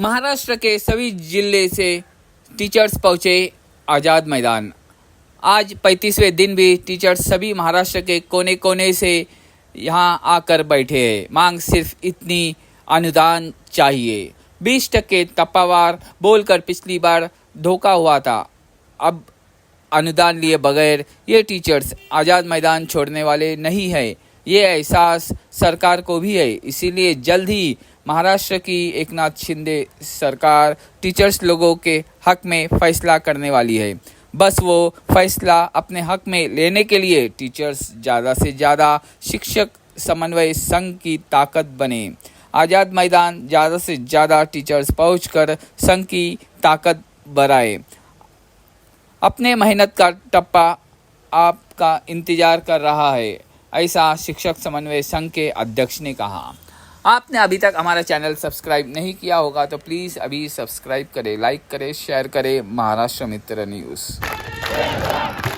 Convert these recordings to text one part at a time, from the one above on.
महाराष्ट्र के सभी ज़िले से टीचर्स पहुँचे आज़ाद मैदान। आज पैंतीसवें दिन भी टीचर्स सभी महाराष्ट्र के कोने कोने से यहाँ आकर बैठे हैं। मांग सिर्फ़ इतनी अनुदान चाहिए। बीस टक्के टप्पावार बोलकर पिछली बार धोखा हुआ था। अब अनुदान लिए बगैर ये टीचर्स आज़ाद मैदान छोड़ने वाले नहीं है। ये एहसास सरकार को भी है। इसीलिए जल्द ही महाराष्ट्र की एक नाथ शिंदे सरकार टीचर्स लोगों के हक में फैसला करने वाली है। बस वो फैसला अपने हक में लेने के लिए टीचर्स ज़्यादा से ज़्यादा शिक्षक समन्वय संघ की ताकत बने। आज़ाद मैदान ज़्यादा से ज़्यादा टीचर्स पहुंचकर संघ की ताकत बढ़ाए। अपने मेहनत का टप्पा आपका इंतज़ार कर रहा है, ऐसा शिक्षक समन्वय संघ के अध्यक्ष ने कहा। आपने अभी तक हमारा चैनल सब्सक्राइब नहीं किया होगा तो प्लीज़ अभी सब्सक्राइब करें लाइक करें शेयर करें महाराष्ट्र मित्र न्यूज़।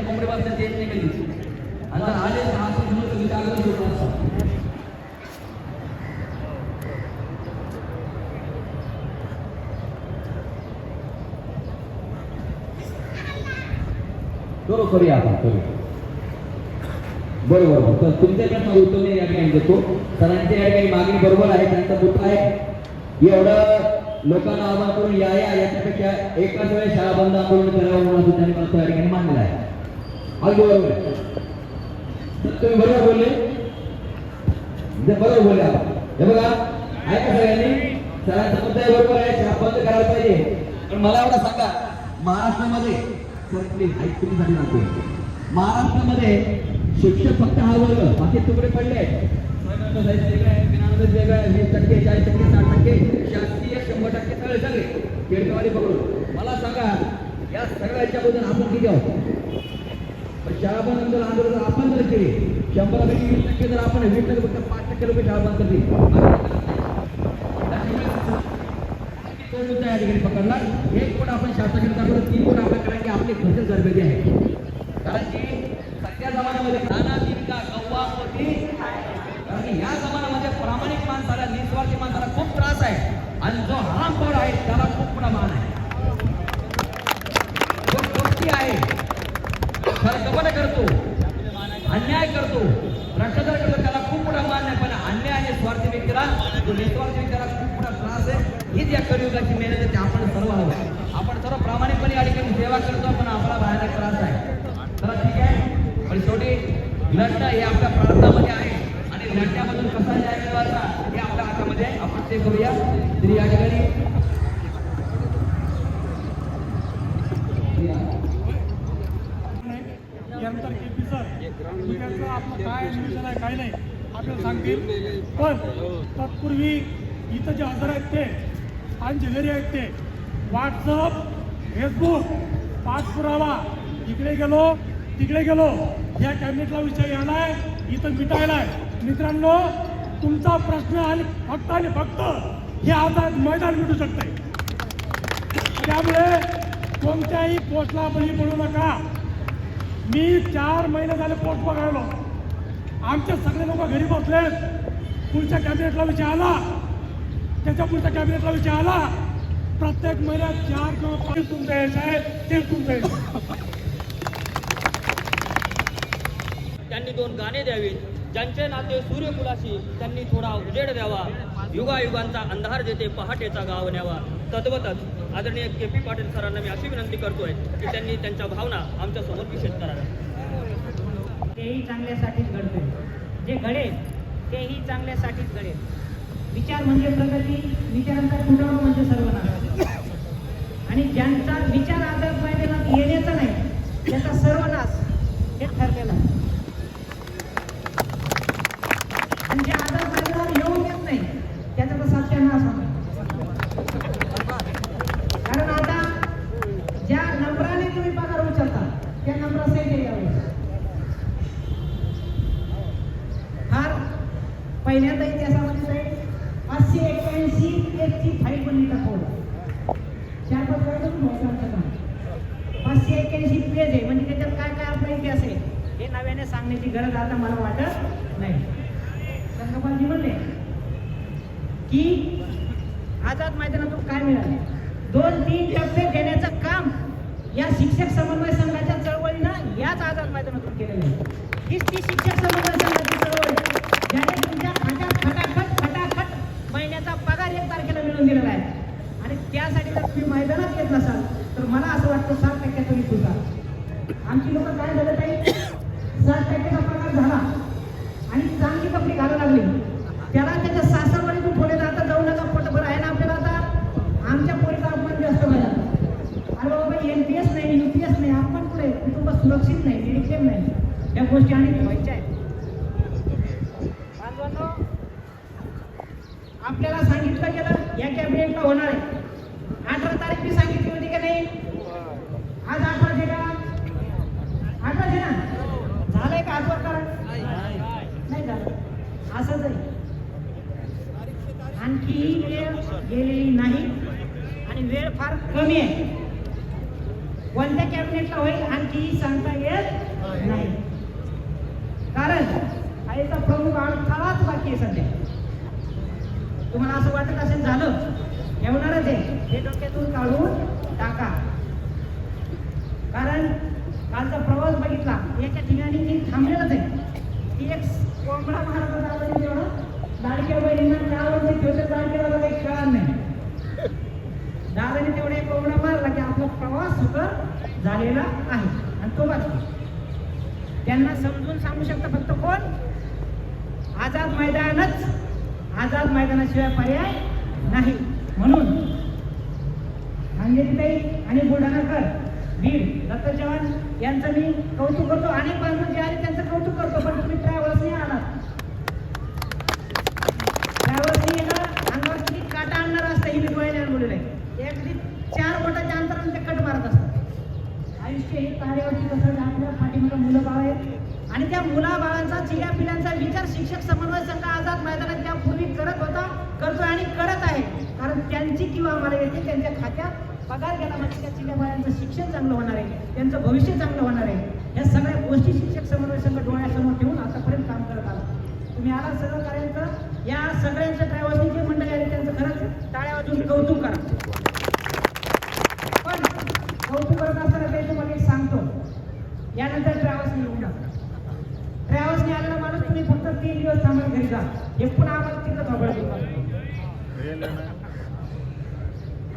आमचेच धर्माचे कोंबडे बसले ते नाही कधी. आणि जर आले तर असं म्हणून तुम्ही जागृत होतो असं. करूया आपण करूया बरोबर तर तुमच्याकडनं प्रश्न उत्तर या ठिकाणी देतो. सरांची या ठिकाणी मागणी बरोबर आहे त्यांचा पुत्र आहे. एवढं लोकांना आवाहन करून या याच्यापेक्षा एकाच वेळेस शाळा बंद आंदोलन करावं म्हणून त्यांनी मला त्या ठिकाणी मांडलेलं आहे. अगदी बरोबर तुम्ही बरोबर बोलले बरोबर बोलले आपण हे बघा ऐका सगळ्यांनी सरांचा मुद्दा बरोबर आहे शाळा बंद करायला पाहिजे पण मला एवढं सांगा महाराष्ट्रामध्ये सर प्लीज ऐक सांगतो महाराष्ट्रामध्ये शिक्षक फक्त हा वर्ग बाकी तुकडे पडले आहे, आहे, वीस टक्के चाळीस टक्के साठ टक्के शासकीय शंभर टक्के सगळे सगळे केडकवाडी पकडून। मला सांगा या सगळ्याच्या बद्दल आपण किती आहोत? पण आंदोलन आपण जर केले शंभरापैकी वीस टक्के जर आपण वीस टक्के फक्त पाच टक्के लोक शाळा बंद करतील. तो मुद्दा या ठिकाणी पकडला? एक कोण आपण शासनाकडे दाखवलं तीन कोण आपल्याकडे की आपली खर्च गरजेची आहे. कारण की सध्या जमान्यामध्ये नाना तिनका गव्वा मोठी कारण की या जमान्यामध्ये प्रामाणिक माणसाला निस्वार्थी माणसाला खूप त्रास आहे. आणि जो हरामखोर आहे त्याला खूप मोठा मान आहे जो गोष्टी आहे खरकपट करतो अन्याय करतो भ्रष्टाचार करतो त्याला खूप मोठा मान आहे पण अन्याय आणि स्वार्थी व्यक्तीला जो निस्वार्थी व्यक्तीला खूप मोठा त्रास आहे हीच या कलियुगाची मेहनत आहे ते आपण सर्व हवं आपण सर्व प्रामाणिकपणे या ठिकाणी सेवा करतो पण आम्हाला भयानक त्रास आहे चला ठीक आहे पण शेवटी लढणं हे आपल्या प्रार्थनामध्ये आहे. आणि लढण्यामधून कसा न्याय मिळवायचा हे आपल्या हातामध्ये आपण ते करूया. तरी या ठिकाणी. सर आपलं काय आहे काय नाही आपल्याला सांगतील पण तत्पूर्वी इथं जे हजर आहेत ते आणि जे आहेत ते व्हॉट्सअप फेसबुक पाठपुरावा इकडे गेलो तिकडे गेलो. या कॅबिनेटला विषय आहे इथं मिटायलाय. मित्रांनो तुमचा प्रश्न आणि फक्त आणि फक्त हे आता मैदान मिटू शकते त्यामुळे कोणत्याही पोस्टला बळी पडू नका. मी चार महिने झाले पोस्ट बघायलो. आमचे सगळे लोक घरी बसले पुढच्या कॅबिनेटला विषय आला. त्याच्या पुढच्या कॅबिनेटला विषय आला. प्रत्येक महिन्यात चार किंवा पाच तुमचं यश आहे ते तुमचं यश आहे. त्यांनी दोन गाणे द्यावीत. ज्यांचे नाते सूर्यकुलाशी त्यांनी थोडा उजेड द्यावा. युगायुगांचा अंधार देते पहाटेचा गाव न्यावा. तद्वतच आदरणीय के पी पाटील सरांना मी अशी विनंती करतोय की त्यांनी त्यांच्या भावना आमच्यासमोर विशेष कराव्या तेही चांगल्यासाठीच घडते जे घडेल तेही चांगल्यासाठीच घडेल. विचार म्हणजे प्रगती विचारांचा फुटावा म्हणजे सर्वनाश. आणि ज्यांचा विचार आदर मैदानात येण्याचा नाही त्याचा सर्वनाश हे ठरलेलं आहे. आणि जे आजार मैदानावर येऊन येत नाही. त्याचा तर सत्यानाश होणार. कारण आता ज्या नंबराने तुम्ही पगार उचलता त्या नंबर सेट यावेळेस फार पहिल्यांदा इतिहासामध्ये पाचशे एक्क्याऐंशी पेजची फाईट बनली दाखवलं चार पाच वेळा तुम्ही पाचशे एक्क्याऐंशी पेज आहे म्हणजे त्याच्यात काय काय आपला इतिहास आहे? हे नव्याने सांगण्याची गरज आता मला वाटत नाही. संगपालजी म्हणले की आझाद मैदानातून काय मिळाले? दोन तीन टप्पे देण्याचं काम या शिक्षक समन्वय संघाच्या चळवळीनं याच आझाद मैदानातून केलेलं आहे. हीच ती शिक्षक समन्वय संघाची चळवळ ज्याने तुमच्या खात्यात खटाखट खटाखट महिन्याचा पगार एक तारखेला मिळवून दिलेला आहे. आणि त्यासाठी जर तुम्ही मैदानात येत नसाल तर मला असं वाटतं सात टक्क्या तुम्ही तुझा. आमची लोक काय झालं ताई सात टक्के पगार झाला आणि चांगली कपडे घालायला लागली त्याला त्याच्या सासरवाडीतून पुढे जाता जाऊ नका पोटभर आहे ना आपल्याला आता आमच्या पोरीचा अपमान जास्त व्हायला अरे बाबा एन पी एस नाही यू पी एस नाही आपण पुढे कुटुंब सुरक्षित नाही निरीक्षण नाही या गोष्टी आणि आहेत. आपल्याला सांगितलं गेलं या कॅबिनेटला होणार आहे. अठरा तारीख मी सांगितली होती का नाही? आज अठराशे का? अठराशे ना? झालंय का आजवर करा नाही झालं. असंच आहे. आणखी वेळ गेलेली नाही आणि वेळ फार कमी आहे. कोणत्या कॅबिनेटला होईल आणखी सांगता येत नाही. कारण हा याचा प्रमुख अडथळाच बाकी आहे सध्या. तुम्हाला असं वाटत असेल झालं येणारच आहे. हे डोक्यातून काढून टाका. कारण कालचा प्रवास बघितला एका ठिकाणी ती थांबलेलंच आहे. की एक कोंबडा महाराजा दादाने तेवढं लाडक्या बहिणींना त्यावरती ठेवते लाडक्याला काही कळणार नाही. दादाने तेवढे कोंबडा मारला की आपला प्रवास सुकर झालेला आहे. आणि तो बाकी त्यांना समजून सांगू शकतं फक्त कोण? आझाद मैदानच. आझाद मैदानाशिवाय पर्याय नाही. म्हणून अंजलीताई आणि बुलढाणाकर वीर दत्त चव्हाण यांचं मी कौतुक करतो. अनेक बांधव जे आले त्यांचं कौतुक करतो पण तुम्ही ट्रॅव्हल्सने आणत ट्रॅव्हल्सने येणार. अंगावर किती काटा आणणार असतं ही मी डोळ्याने अनुभवलेलं आहे चार बोटाच्या अंतराने ते कट मारत असतात आयुष्य हे कार्यावरती कसं आपल्या पाठीमागं मुलं बाळ आहेत. आणि त्या मुलाबाळांचा चिड्या पिढ्यांचा पिल्यांचा विचार शिक्षक समन्वय संघ आझाद मैदानात त्यापूर्वी करत होता करतोय आणि करत आहे. कारण त्यांची किंवा आम्हाला येते त्यांच्या खात्यात पगार गेला म्हणजे त्या चिड्या बाळांचं शिक्षण चांगलं होणार आहे त्यांचं भविष्य चांगलं होणार आहे. या सगळ्या गोष्टी शिक्षक समन्वय संघ डोळ्यासमोर ठेवून आतापर्यंत काम करत आला. तुम्ही आला सगळं कार्यांचं या सगळ्यांच्या ट्रॅव्हल्सनी जे मंडळी आले त्यांचं खरंच टाळ्या वाजून कौतुक करा. पण कौतुक करत असताना ते यानंतर ट्रॅव्हल्सने येऊ नका ट्रॅव्हल्सने आलेला माणूस तुम्ही फक्त तीन दिवस थांबत घरी जा. हे पुन्हा आम्हाला तिथं थांबवलं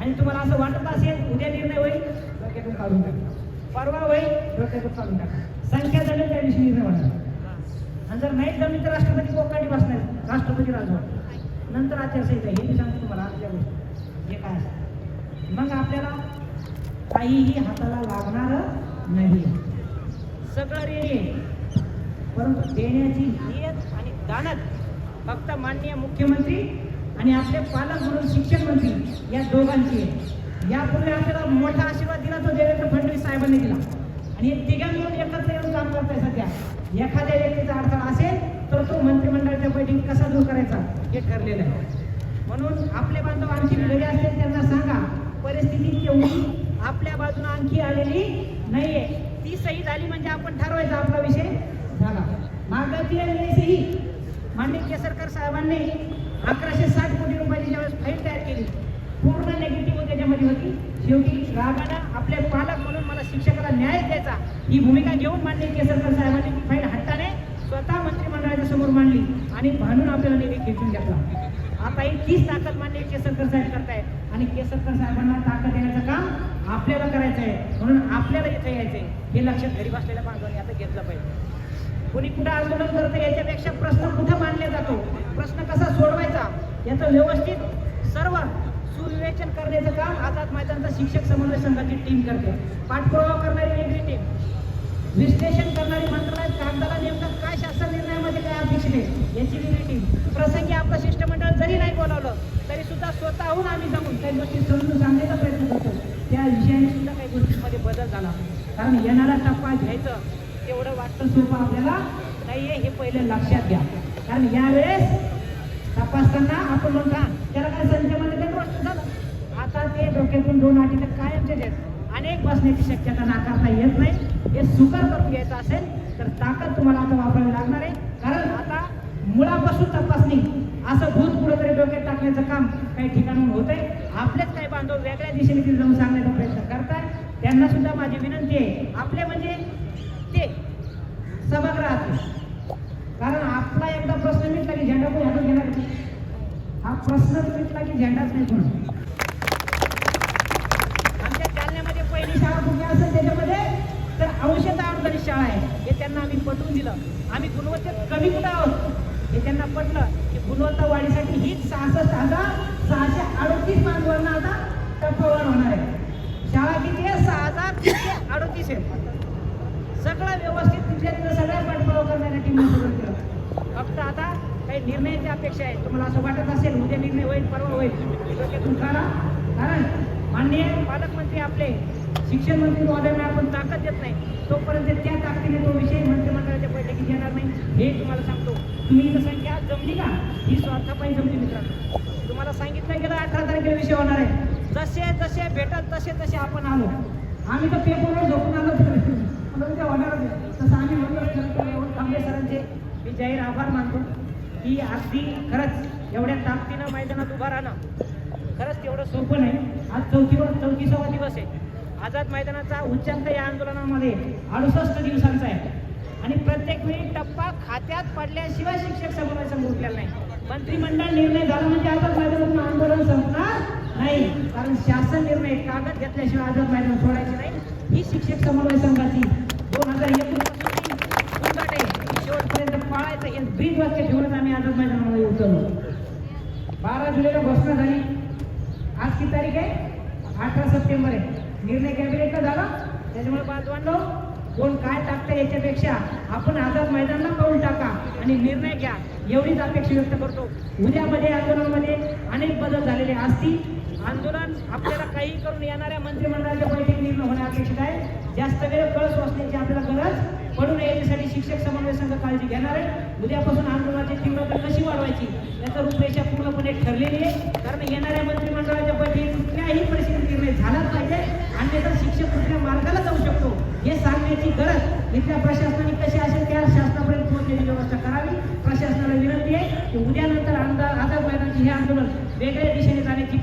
आणि तुम्हाला असं वाटत असेल उद्या निर्णय होईल डोक्यातून काढून टाका. परवा होईल डोक्यातून काढून टाका. संख्या जमेल त्या दिवशी निर्णय होणार. आणि जर नाही जमीन तर राष्ट्रपती कोकाटी बसणार. राष्ट्रपती राजवट. नंतर आचारसंहिता हे मी सांगतो तुम्हाला आजच्या गोष्टी. हे काय असतं? मग आपल्याला काहीही हाताला लागणार नाही. सगळं रेडी परंतु देण्याची नियत आणि दानत फक्त माननीय मुख्यमंत्री आणि आपले पालक म्हणून शिक्षण मंत्री या दोघांची आहे. यापूर्वी आपल्याला मोठा आशीर्वाद दिला तो देवेंद्र फडणवीस साहेबांनी दिला. आणि हे तिघा एकत्र येऊन काम करताय सध्या. एखाद्या व्यक्तीचा अडथळा असेल तर तो मंत्रिमंडळाच्या बैठकीत कसा दूर करायचा हे ठरलेलं आहे. म्हणून आपले बांधव आणखी घरी असतील त्यांना सांगा. परिस्थिती एवढी आपल्या बाजूने आणखी आलेली नाहीये. ती सही झाली म्हणजे आपण ठरवायचा आपला विषय. झाला. मागाची सही. मान्य केसरकर साहेबांनी अकराशे साठ कोटी रुपयाची ज्यावेळेस फाईल तयार केली पूर्ण नेगेटिव्ह त्याच्यामध्ये होती. शेवटी रागानं आपले पालक म्हणून मला शिक्षकाला न्याय द्यायचा ही भूमिका घेऊन मान्य केसरकर साहेबांनी. ती फाईल हट्टाने स्वतः मंत्रिमंडळाच्या समोर मांडली आणि भांडून आपल्याला निधी खेचून घेतला. आता ही तीच ताकद मान्य केसरकर साहेब करतायत. आणि केसरकर साहेबांना ताकद देण्याचं काम आपल्याला करायचं आहे म्हणून आपल्याला इथे यायचंय. हे लक्षात घरी बसलेल्या माणसाने आता घेतलं पाहिजे. कोणी कुठं आंदोलन करतं याच्यापेक्षा प्रश्न कुठं मानला जातो? प्रश्न कसा सोडवायचा? याचं व्यवस्थित सर्व सुविवेचन करण्याचं काम आझाद मैदानचा शिक्षक समन्वय संघाची टीम करते. पाठपुरावा करणारी वेगळी टीम विश्लेषण करणारी मंत्रालयात कागदाला नेमकं काय शासन निर्णयामध्ये काय अपेक्षित आहे? याची वेगळी टीम प्रसंगी आपलं शिष्टमंडळ जरी नाही बोलावलं तरी सुद्धा स्वतःहून आम्ही जाऊन काही गोष्टी समजून सांगण्याचा प्रयत्न करतो त्या विषयाने सुद्धा काही गोष्टींमध्ये बदल झाला. कारण येणारा टप्पा घ्यायचं तेवढं वाटतं सोपं आपल्याला नाहीये हे पहिले लक्षात घ्या. कारण यावेळेस तपासताना आपण म्हणता त्याला काय संचमध्ये ते प्रश्न झालं. आता ते डोक्यातून दोन आठ तर कायमचे देत अनेक बसण्याची शक्यता नाकारता येत नाही. हे सुकर करून घ्यायचं असेल तर ताकद तुम्हाला आता वापरावी लागणार आहे. कारण आता मुळापासून तपासणी. असं भूत कुठेतरी डोक्यात टाकण्याचं काम काही ठिकाणून होत आहे आपलेच काही बांधव वेगळ्या दिशेने तिथे जाऊन सांगण्याचा प्रयत्न करताय त्यांना सुद्धा माझी विनंती आहे. आपले म्हणजे ते सभागृहात कारण आपला एकदा प्रश्न मिटला की झेंडा कोण हातात घेणार? हा प्रश्न मिटला की झेंडाच नाही कोण? आमच्या जालन्यामध्ये पहिली शाळा कुठे असेल त्याच्यामध्ये? तर औषध अनुदानित शाळा आहे. हे त्यांना आम्ही पटवून दिलं. आम्ही गुणवत्तेत कमी कुठं आहोत? हे त्यांना पटलं की गुणवत्ता वाढीसाठी हीच सहासष्ट हजार सहाशे अडोतीस बांधवांना आता टप्पावर होणार आहे. शाळा किती आहे? सहा हजार तीनशे अडोतीस आहे. सगळं व्यवस्थित तिथल्या सगळ्या पाठपुरावा करणाऱ्या टीमने केलं. फक्त आता काही निर्णयाची अपेक्षा आहे. तुम्हाला असं वाटत असेल उद्या निर्णय होईल परवा होईल. डोक्यातून कारण माननीय पालकमंत्री आपले शिक्षण मंत्री महोदयांना आपण ताकद देत नाही. तोपर्यंत त्या ताकदीने तो विषय मंत्रिमंडळाच्या बैठकीत येणार नाही. हे तुम्हाला सांगतो. तुम्ही इथं संख्या जमली का? ही स्वार्थापायी जमली मित्रांनो. तुम्हाला सांगितलं गेलं अठरा तारखेला विषय होणार आहे. जसे जसे भेटत तसे तसे आपण आलो. आम्ही तर पेपरवर झोपून आलो. ते होणारच तसं आम्ही म्हणलो सरांचे. मी जाहीर आभार मानतो की अगदी खरंच एवढ्या ताकदीनं मैदानात उभा राहणं खरंच तेवढं सोपं नाही. आज चौथीवर चौतीसावा दिवस आहे. आझाद मैदानाचा उच्चांक या आंदोलनामध्ये अडुसष्ट दिवसांचा आहे. आणि प्रत्येक वेळी टप्पा खात्यात पडल्याशिवाय शिक्षक समोरायचा संघ उठलेला नाही. मंत्रिमंडळ निर्णय झाला म्हणजे आझाद मैदानातून आंदोलन संपणार नाही. कारण शासन निर्णय कागद घेतल्याशिवाय आझाद मैदान सोडायचे नाही. ही शिक्षक समन्वय संघाची दोन हजार एकोणीसपासून शेवटपर्यंत पाळायचं हे ब्रीज वाक्य ठेवूनच आम्ही आझाद मैदानामध्ये उतरलो. बारा जुलैला घोषणा झाली. आज तारीख आहे? अठरा सप्टेंबर आहे. निर्णय कॅबिनेटचा झाला त्याच्यामुळे बांधवांनो कोण काय टाकतं याच्यापेक्षा आपण आझाद मैदानला पाऊल टाका आणि निर्णय घ्या. एवढीच अपेक्षा व्यक्त करतो. उद्यामध्ये आंदोलनामध्ये अनेक बदल झालेले असतील. आंदोलन आपल्याला काही करून येणाऱ्या मंत्रिमंडळाच्या बैठक निर्णय होणे अपेक्षित आहे. जास्त वेळ कळस वाचण्याची आपल्याला गरज पडू नये. याच्यासाठी शिक्षक समन्वय संघ काळजी घेणार आहे. उद्यापासून आंदोलनाची तीव्रता कशी वाढवायची याचा रूपरेषा पूर्णपणे ठरलेली आहे. कारण येणाऱ्या मंत्रिमंडळाच्या बैठकीत कुठल्याही परिस्थितीत निर्णय झालाच पाहिजे. अन्यथा शिक्षक कुठल्या मार्गाला जाऊ शकतो? हे सांगण्याची गरज इथल्या प्रशासनाने कशी असेल? त्या शासनापर्यंत पोहोचण्याची व्यवस्था करावी. प्रशासनाला विनंती आहे की उद्यानंतर आमदार आझाद मैदानाचे हे आंदोलन वेगळ्या दिशेने जाण्याची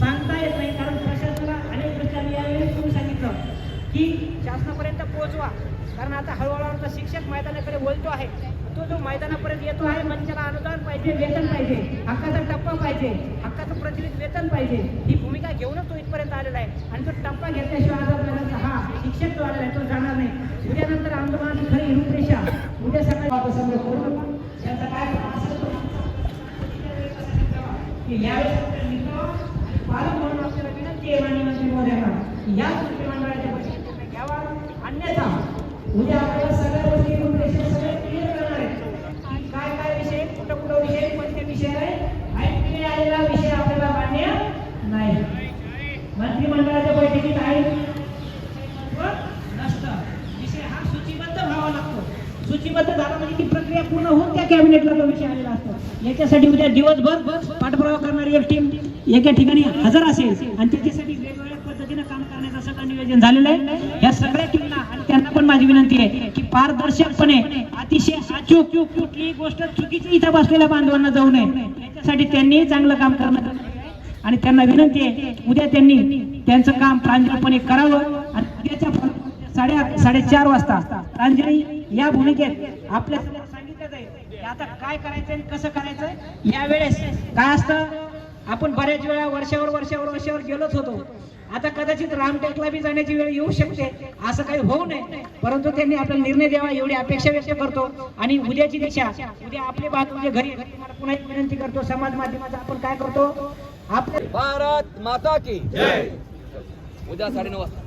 सांगता येत नाही. कारण प्रशासनाला अनेक दृष्ट्यांनी यावेळी तुम्ही सांगितलं की शासनापर्यंत पोहोचवा. कारण आता हळूहळू आमचा शिक्षक मैदानाकडे बोलतो आहे. तो जो मैदानापर्यंत येतो आहे म्हणजे त्याला अनुदान पाहिजे वेतन पाहिजे हक्काचा टप्पा पाहिजे. हक्काचं प्रतिनिधी वेतन पाहिजे. ही भूमिका घेऊनच तो इथपर्यंत आलेला आहे. आणि तो टप्पा घेतल्याशिवाय आझाद मैदानाचा हा शिक्षक जो आलेला आहे तो जाणार नाही. उद्यानंतर आंदोलनाची खरी रूपरेषा. उद्या सकाळी वापस करू त्याचा काय की यावेळेस पालक म्हणून आपल्याला विनंती आहे माननीय मंत्री महोदयांना या मंत्रिमंडळाच्या बैठकीत घ्यावा. अन्यथा उद्या आपल्याला सगळ्या गोष्टी रूपरेषा सगळे क्लिअर करणार आहेत की काय काय विषय कुठं कुठं विषय कोणते विषय आहे ऐकले आलेला विषय आपल्याला मान्य नाही मंत्रिमंडळाच्या बैठकीत आहे नसतं विषय हा सूचीबद्ध व्हावा लागतो सूचीबद्ध झाला म्हणजे ती प्रक्रिया पूर्ण होऊन त्या कॅबिनेटला तो विषय आलेला असतो. याच्यासाठी उद्या दिवसभर पाठपुरावा करणारी एक टीम एका ठिकाणी हजर असेल आणि त्याच्यासाठी वेगवेगळ्या पद्धतीनं काम करण्याचं सगळं नियोजन झालेलं आहे. या सगळ्या टीमला आणि त्यांना पण माझी विनंती आहे की पारदर्शकपणे अतिशय अचूक कुठलीही गोष्ट चुकीची इथं बसलेल्या बांधवांना जाऊ नये. याच्यासाठी त्यांनी चांगलं काम करणं आणि त्यांना विनंती आहे उद्या त्यांनी त्यांचं काम प्रांजळपणे करावं. आणि उद्याच्या साडे साडेचार वाजता प्रांजळी या भूमिकेत आपल्या सांगितलं जाईल आता काय करायचं आणि कसं करायचं यावेळेस काय असतं? आपण बऱ्याच वेळा वर्षावर वर्षावर वर्षावर गेलोच होतो. आता कदाचित रामटेकला बी जाण्याची वेळ येऊ शकते असं काही होऊ नये. परंतु त्यांनी आपला निर्णय द्यावा एवढी अपेक्षा व्यक्त करतो. आणि उद्याची दिशा उद्या आपले बाजू म्हणजे घरी घरी मला पुन्हा एक विनंती करतो समाज माध्यमाचा आपण काय करतो? आपले भारत माता की उद्या उद्या साडेनऊ वाजता.